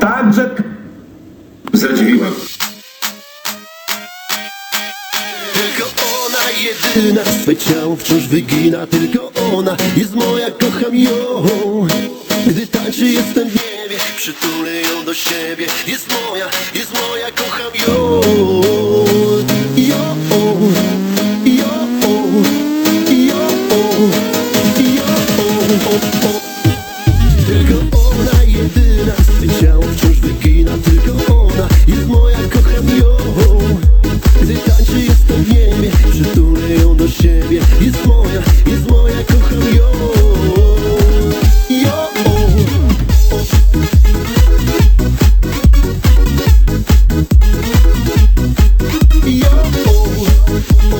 Także Zadziwiła. Tylko ona jedyna. Swe ciało wciąż wygina. Tylko ona jest moja, kocham ją. Gdy tańczy jestem w niebie Przytulę ją do siebie. Jest moja,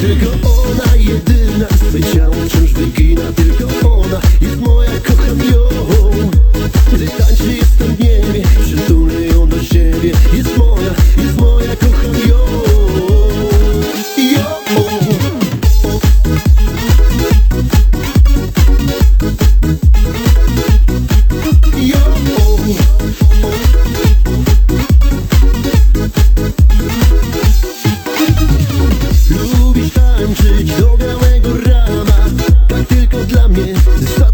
Tylko ona jedyna. Swe ciało wygina. Tylko ona jest moja, kocham ją. So.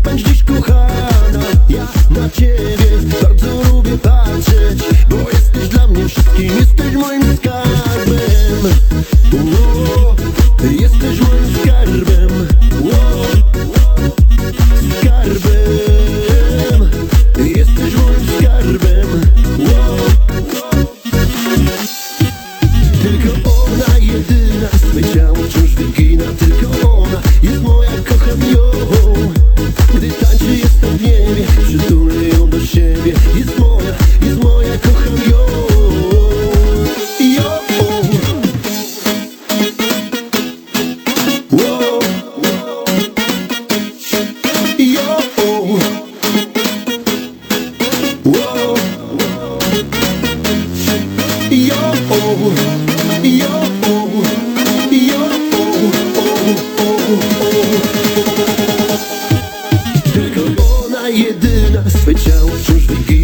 jedyna Swe ciało wciąż wyginie